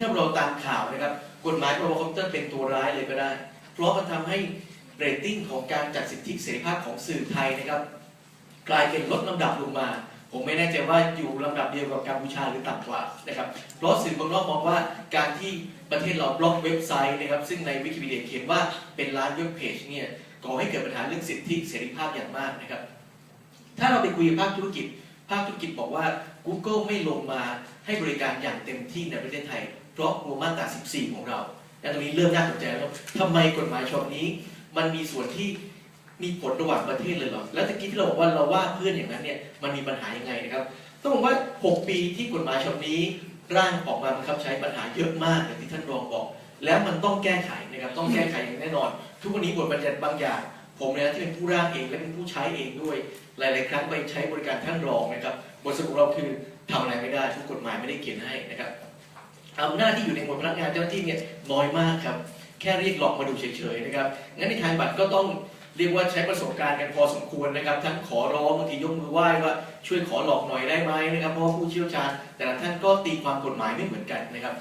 ถ้าเราตามข่าวนะครับ กฎหมายพรบคอมพิวเตอร์เป็นตัวร้ายเลยก็ได้ เพราะมันทำให้เรตติ้งของการจัดสิทธิเสรีภาพของสื่อไทยนะครับ กลายเป็นลดลำดับลงมา ผมไม่แน่ใจว่าอยู่ลำดับเดียวกับกัมพูชาหรือต่ำกว่านะครับ เพราะสื่อบางนอกมองว่าการที่ประเทศเราบล็อกเว็บไซต์นะครับ ซึ่งในวิกิพีเดียเขียนว่าเป็นล้านเว็บเพจเนี่ยก่อให้เกิดปัญหาเรื่องสิทธิเสรีภาพอย่างมากนะครับ ถ้าเราไปคุยกับภาคธุรกิจ ภาคธุรกิจบอกว่า Google ไม่ลงมาให้บริการอย่างเต็มที่ในประเทศไทย เพราะกลัวมาตรา 14 ของเราและตรงนี้เริ่มน่าสนใจแล้วทำไมกฎหมายฉบับนี้ มันมีส่วนที่มีผลระหว่างประเทศเลยหรอ แล้วตะกี้ที่เราบอกว่าเราว่าเพื่อนอย่างนั้นเนี่ยมันมีปัญหายังไงนะครับ ต้องบอกว่า 6 ปีที่กฎหมายฉบับนี้ ร่างออกมาบังคับใช้ปัญหาเยอะมากอย่างที่ท่านรองบอก แล้วมันต้องแก้ไขนะครับ ต้องแก้ไขอย่างแน่นอน ทุกวันนี้บทบัญญัติบางอย่าง ผมเนี่ยที่เป็นผู้ร่างเองและเป็นผู้ใช้เองด้วย หลาย ๆ ครั้งไปใช้บริการท่านรองนะครับ บทสรุปเราคือทำอะไรไม่ได้ทุกกฎหมายไม่ได้เขียนให้นะครับอำนาจที่อยู่ในหมวดพนักงานเจ้าหน้าที่เนี่ยน้อยมากครับ แค่เรียกหลอกมาดูเฉย ๆ นะครับ งั้นในทางบัตรก็ต้องเรียกว่าใช้ประสบการณ์กันพอสมควรนะครับ ทั้งขอร้องบางทียกมือไหว้ว่าช่วยขอหลอกหน่อยได้ไหมนะครับ เพราะผู้เชี่ยวชาญ แต่ละท่านก็ตีความกฎหมายไม่เหมือนกันนะครับ